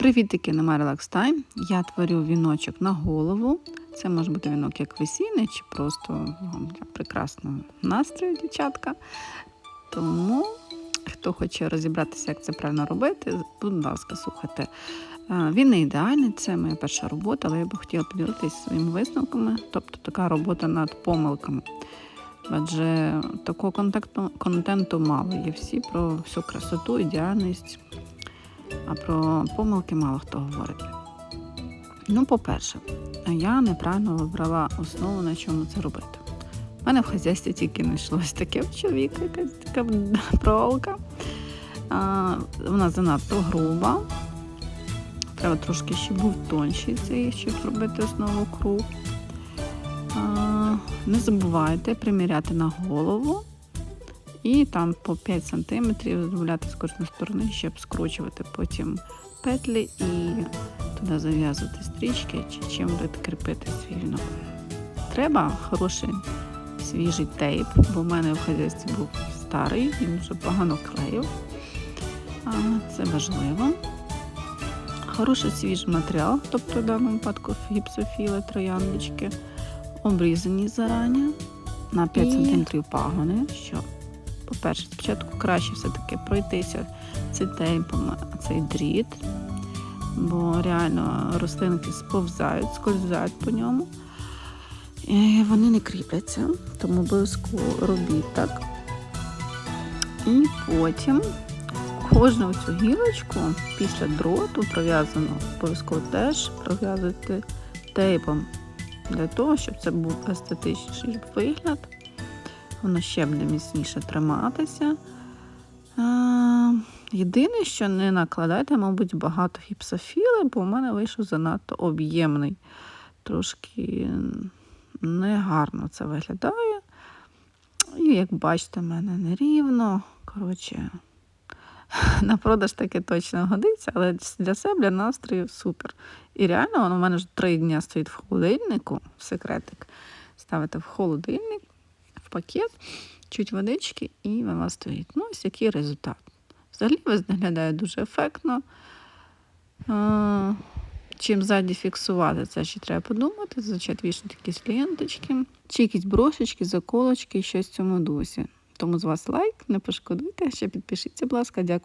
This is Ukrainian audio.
Привітики на Relax Time. Я творю віночок на голову. Це може бути вінок як весільний, чи просто для прекрасного настрою, дівчатка. Тому, хто хоче розібратися, як це правильно робити, будь ласка, слухайте. Е, Він не ідеальний, це моя перша робота, але я би хотіла поділитися своїми висновками, тобто така робота над помилками. Адже такого контенту мало. Є всі про всю красоту, ідеальність, а про помилки мало хто говорить. Ну, по-перше, я неправильно вибрала основу, на чому це робити. У мене в хазяйстві тільки знайшлось таке в чоловіка, якась така проволока. А, вона занадто груба. Треба трошки, щоб був тонший цей, щоб зробити основу круг. А, не забувайте приміряти на голову і там по 5 см здобавляти з кожної сторони, щоб скручувати потім петлі і туди зав'язувати стрічки чи чим будете кріпити вінок. Треба хороший свіжий тейп, бо в мене в хазяйстві був старий, він вже погано клеїв. Це важливо. Хороший свіжий матеріал, тобто в даному випадку гіпсофіли, трояндочки, обрізані зарані на 5 І- см пагони. Що, по-перше, спочатку краще все-таки пройтися цей тейпом, цей дріт, бо реально рослинки сповзають, скользають по ньому. І вони не кріпляться, тому обов'язково робіть так. І потім кожну цю гілочку після дроту пров'язану, обов'язково теж пров'язувати тейпом для того, щоб це був естетичніший вигляд. Воно ще буде міцніше триматися. А, єдине, що не накладайте, мабуть, багато гіпсофіли, бо в мене вийшов занадто об'ємний. Трошки негарно це виглядає. І як бачите, в мене нерівно. Коротше, на продаж таке точно годиться, але для себе, для настрою супер. І реально, воно в мене вже три дні стоїть в холодильнику, в секретик. Ставите в холодильник, пакет, чуть водички, і вона стоїть. Ну, ось який результат. Взагалі виглядає дуже ефектно. Чим ззаді фіксувати, це ще треба подумати. Зазвичай вішати якісь ленточки, чи якісь брошечки, заколочки, щось в цьому дусі. Тому з вас лайк, не пошкодуйте, ще підпишіться, будь ласка, дякую.